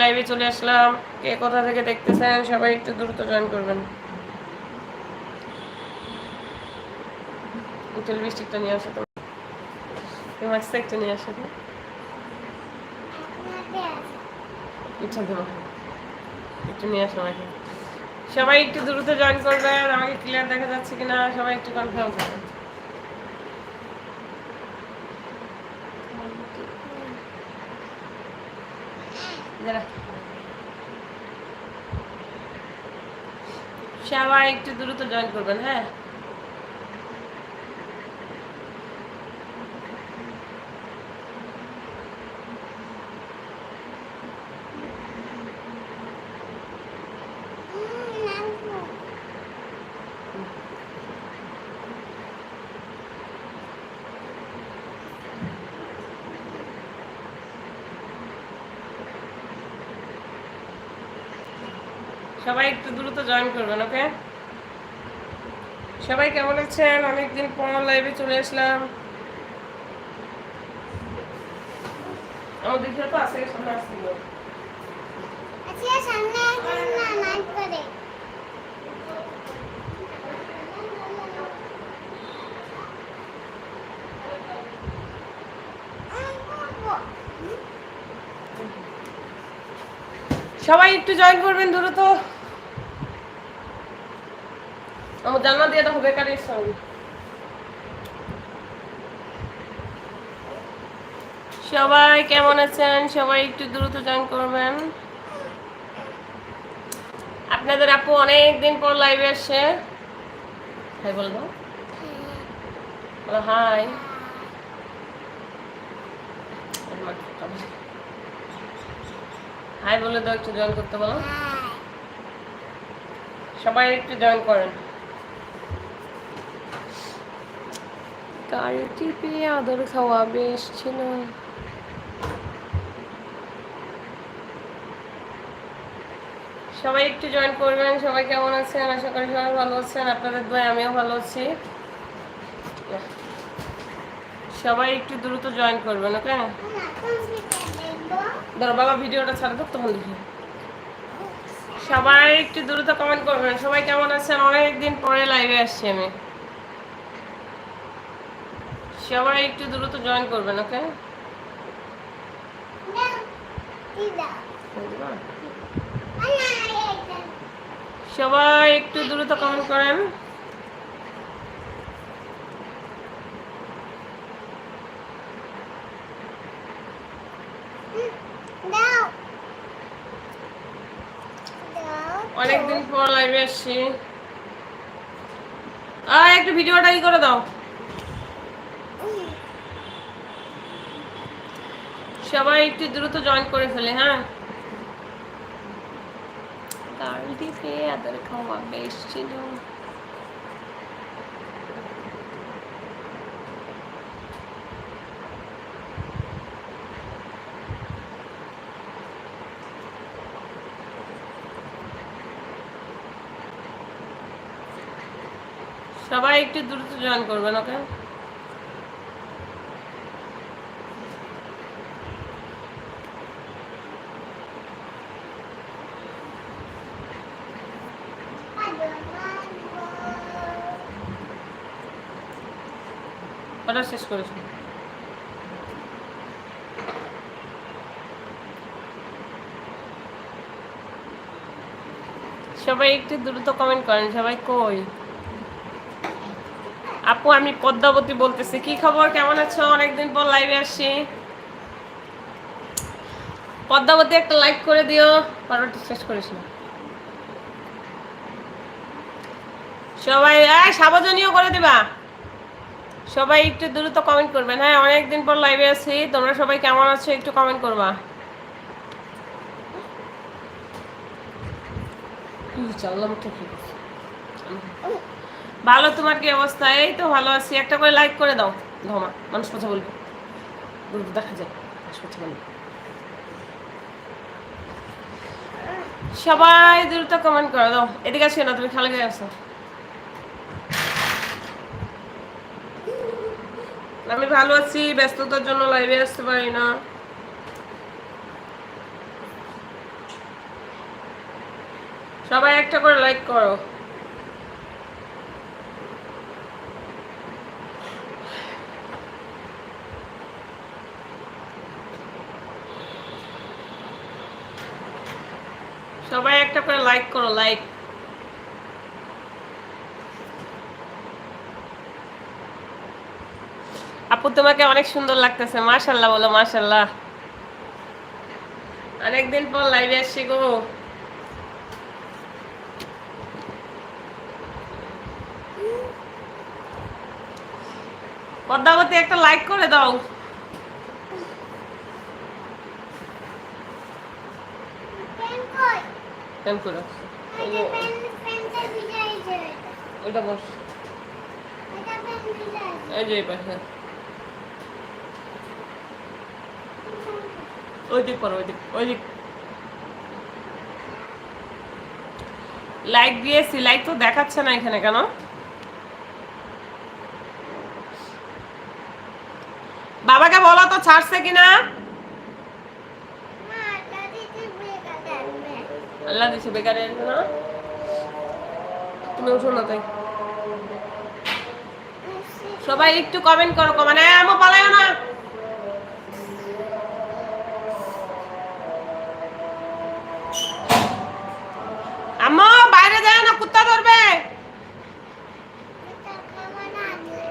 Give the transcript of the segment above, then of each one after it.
লাইভে চলে আসলাম। কে কোথা থেকে দেখতেছেন? সবাই একটু দ্রুত জয়েন করবেন। উটেল বৃষ্টিটা নিয়ে আসো তো। মাছটা একটু নিয়ে আসো তো। ইচ্ছা দেবো একটু নিয়ে আসো আমাকে। সবাই একটু দ্রুত জয়েন করবেন। আমাকে ক্লিয়ার দেখা যাচ্ছে কিনা, সবাই একটু কনফার্ম করবেন। সবাই একটু দ্রুত জয়েন করবেন হ্যাঁ? সবাই একটু দ্রুত জয়েন করবেন ওকে সবাই কেমন আছেন? অনেকদিন পর লাইভে চলে আসলাম। আমাদের তো আছে সামনে আসছিল। আচ্ছা সবাই একটু জয়েন করবেন দ্রুত। আমার জানলা দিয়ে দেখো বেকারের সঙ্গে। সবাই কেমন আছেন? সবাই একটু দ্রুত জয়েন করবেন। আপনাদের আপু অনেক দিন পর লাইভে আসছে। হাই বল দাও বলো হাই হাই বলে দাও একটু জয়েন করতে বলো। সবাই একটু জয়েন করেন। গাড়ি টিপে আদর খাওয়া বেশ ছিল। সবাই একটু জয়েন করবেন, সবাই কেমন আছেন? আশা করি সবাই ভালো আছেন, আপনাদের দয় আমিও ভালো আছি। সবাই একটু দ্রুত জয়েন করবেন ওকে ধরো বাবা ভিডিওটা ছাড়ে তো তখন দেখি। সবাই একটু দ্রুত কমেন্ট করবেন, সবাই কেমন আছেন? অনেকদিন পরে লাইভে আসছি আমি। সবাই একটু দ্রুত জয়েন করবেন ওকে সবাই একটু দ্রুত কমেন্ট করেন। অনেকদিন পর লাইভে আসছি। আয়, একটু ভিডিওটা ই করে দাও। সবাই একটু দ্রুত জয়েন করে ফেলে হ্যাঁ? বেশ ছিল। সবাই একটু দ্রুত জয়েন করবেন ওকে অর্ডার শেষ করেছি। সবাই একটু দ্রুত কমেন্ট করেন, সবাই কই? আপু, আমি পদ্মাবতী বলতেছি। কি খবর? কেমন আছো? অনেকদিন পর লাইভে আসছি। পদ্মাবতী, একটা লাইক করে দিও। পরবর্তী শেষ করিস সবাই, এই সাবধানীয় করে দিবা। সবাই একটু দ্রুত কমেন্ট করবেন। হ্যাঁ অনেকদিন পর লাইভে আছি। তোমরা সবাই কেমন আছো? একটু কমেন্ট করবা। ভালো, তোমার কি অবস্থা? এই তো ভালো আছি। একটা করে লাইক করে দাও। ধমা মানুষ কথা বলবে। দেখা যায় সবাই দ্রুত কমেন্ট করে দাও। এদিকে আসো না, তুমি খালি গায়ে আসো আমি ভালো আছি, ব্যস্ততার জন্য লাইভে আসতে পারি না। সবাই একটা করে লাইক করো। সবাই একটা করে লাইক করো লাইক আপু তোমাকে অনেক সুন্দর লাগতেছে। মাশাল্লাহ বলো মাশাল্লাহ। অনেকদিন পর লাইভে আসছি গো। পদ্মাবতী একটা লাইক করে দাও। ওটা বস। এই যে এই পাশে। ওই দিক করো ওই দিক ওই দিক। লাইক দিয়েছি লাইক তো দেখাচ্ছে না এখানে কেন? বাবাকে বলো তো ছাড়ছে কিনা? আল্লাহ দিছে বেকারে না? তুমি উঠো না তাই। সবাই একটু কমেন্ট করো কমেন্ট আমো পালায় না আম্মা বাইরে যায় না কুত্তা ধরবে এটা কেমন আছে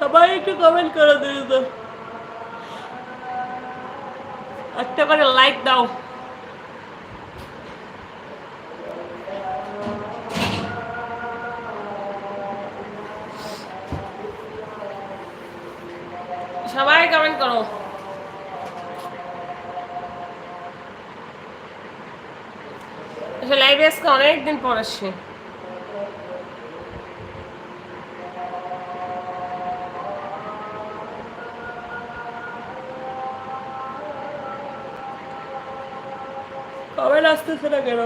সবাই একটু কমেন্ট করে দিও তো একটা করে লাইক দাও সবাই কমেন্ট করো লাইভে আজকে অনেকদিন পর আসছি। কবে আসতেছে না কেন?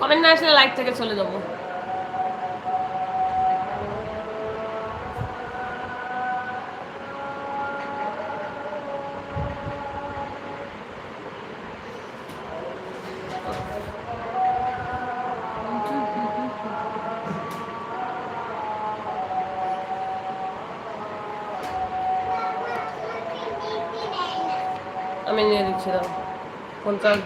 কমেন্ট না আসলে লাইক থেকে চলে যাব। আমি নিয়ে দিচ্ছিলাম পঞ্চাশ